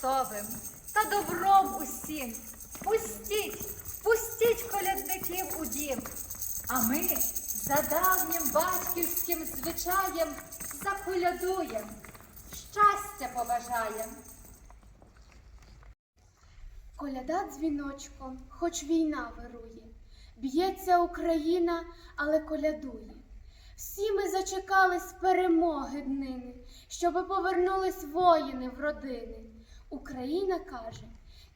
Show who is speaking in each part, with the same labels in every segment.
Speaker 1: Христовим та добром усім. Пустіть, пустіть колядників у дім. А ми за давнім батьківським звичаєм заколядуєм, щастя побажаєм.
Speaker 2: Коляда дзвіночком, хоч війна вирує, б'ється Україна, але колядує. Всі ми зачекались перемоги днини, щоби повернулись воїни в родини. Україна каже: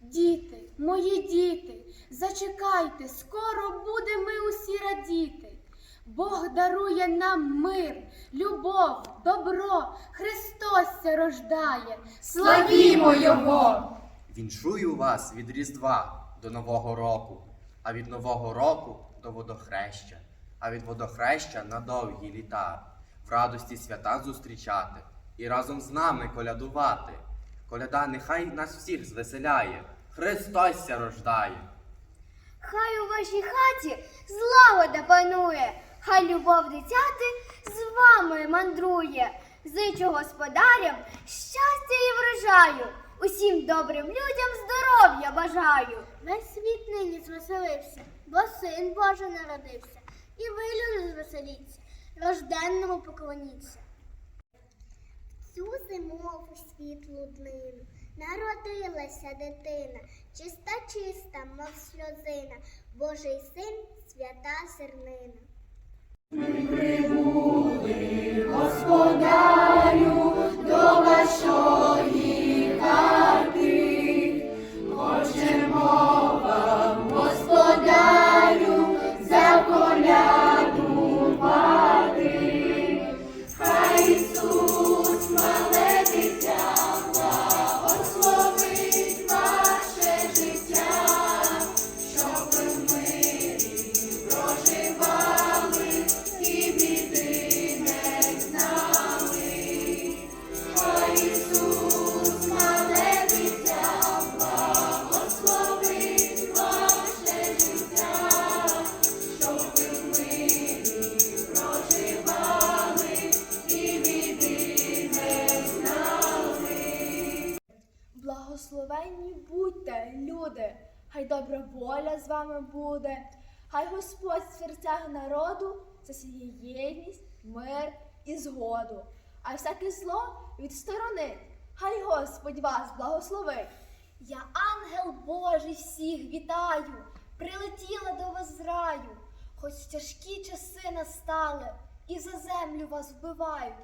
Speaker 2: Діти, мої діти, зачекайте, скоро буде ми усі радіти. Бог дарує нам мир, любов, добро, Христос ся рождає.
Speaker 1: Славімо Його!
Speaker 3: Віншую вас від Різдва до Нового року, а від Нового року до водохреща, а від водохреща на довгі літа, в радості свята зустрічати і разом з нами колядувати. Коляда нехай нас всіх звеселяє, Христос ся рождає.
Speaker 4: Хай у вашій хаті злагода панує, хай любов дитяти з вами мандрує. Зичу господарям щастя і врожаю, усім добрим людям здоров'я бажаю. Весь світ нині звеселився, бо син Божий народився. І ви, люди, звеселіться, рожденному поклоніться. Зимову світлу днину народилася дитина, чиста, чиста, мов сльозина, Божий син, свята зернина.
Speaker 2: Благословенні будьте, люди, хай добра воля з вами буде, хай Господь в серцях народу засіє єдність, мир і згоду, а всяке зло відсторонить, хай Господь вас благословить. Я ангел Божий всіх вітаю, прилетіла до вас з раю, хоч тяжкі часи настали, і за землю вас вбивають,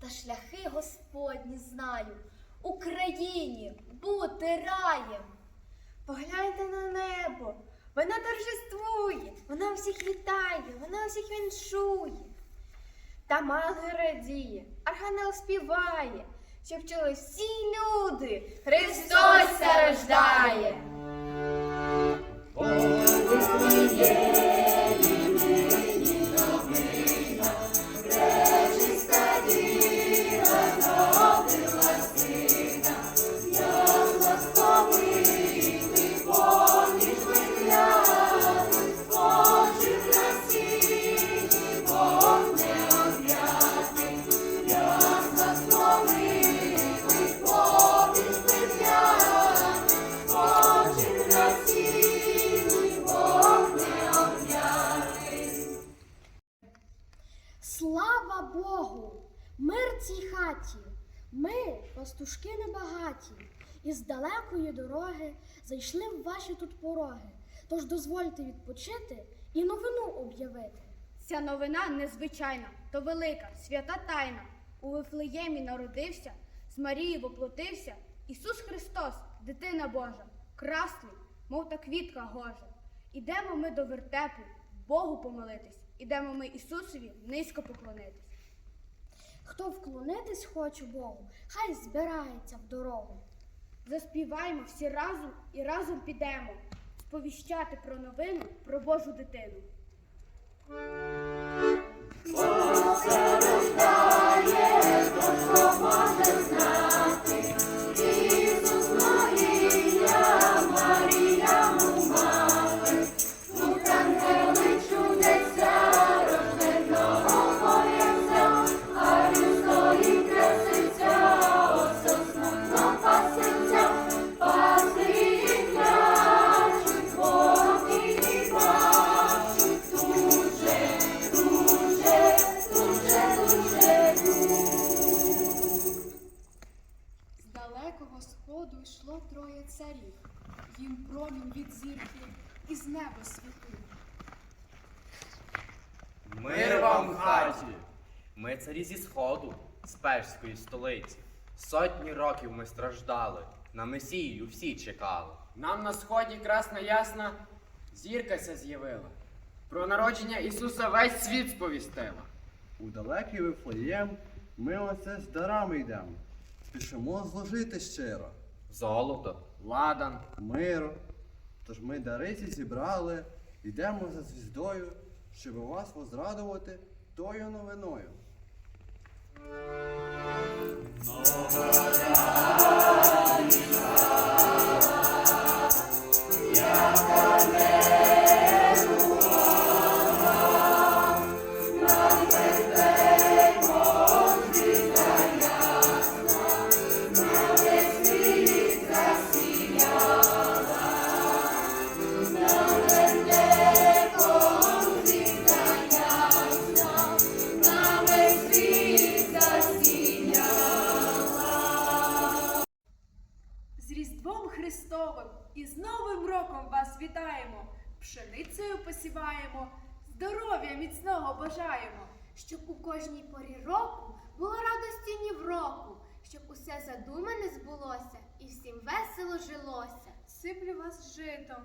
Speaker 2: та шляхи Господні знаю. Україні бути раєм. Погляньте на небо, вона торжествує, вона всіх вітає, вона всіх віншує. Та ангел радіє, архангел співає, щоб чули всі люди, Христос рождає. Цій хаті! Ми, пастушки небагаті, із далекої дороги зайшли в ваші тут пороги. Тож дозвольте відпочити і новину об'явити.
Speaker 5: Ця новина незвичайна, то велика, свята тайна. У Вифлеємі народився, з Марії воплотився Ісус Христос, дитина Божа, красний, мов та квітка гожа. Ідемо ми до вертепу, Богу помолитись, ідемо ми Ісусові низько поклонитись.
Speaker 2: Хто вклонитись хоче Богу, хай збирається в дорогу.
Speaker 5: Заспіваємо всі разом і разом підемо сповіщати про новину про Божу дитину.
Speaker 4: З далекого сходу йшло троє царів,
Speaker 2: їм промінь від зірки і з неба світив.
Speaker 3: Мир вам в хаті! Ми царі зі сходу, з перської столиці. Сотні років ми страждали, на Месію всі чекали.
Speaker 6: Нам на сході красна ясна зірка ся з'явила. Про народження Ісуса весь світ сповістила.
Speaker 7: У далекий Вифлеєм ми оце з дарами йдемо. Спішимо зложити щиро,
Speaker 3: Золото,
Speaker 6: Ладан,
Speaker 7: миру. Тож ми дариці зібрали, йдемо за звіздою, щоб вас возрадувати тою новиною.
Speaker 8: Різдвом Христовим і з Новим роком вас вітаємо, пшеницею посіваємо, здоров'я міцного бажаємо.
Speaker 4: Щоб у кожній порі року було радості ні в року, щоб усе задумане збулося і всім весело жилося.
Speaker 8: Сиплю вас житом,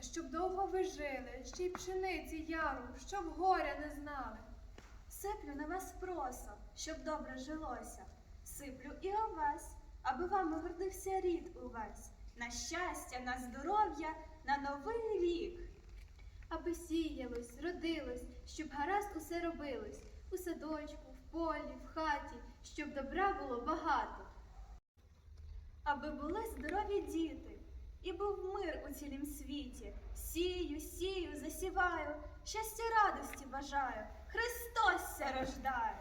Speaker 8: щоб довго ви жили, ще й пшениці яру, щоб горя не знали.
Speaker 9: Сиплю на вас просо, щоб добре жилося. Сиплю і овес, аби вами гордився рід увесь. На щастя, на здоров'я, на новий рік.
Speaker 5: Аби сіялось, родилось, щоб гаразд усе робилось. У садочку, в полі, в хаті, щоб добра було багато.
Speaker 9: Аби були здорові діти, і був мир у цілім світі. Сію, сію, засіваю, щастя радості бажаю. Христос ся рождає.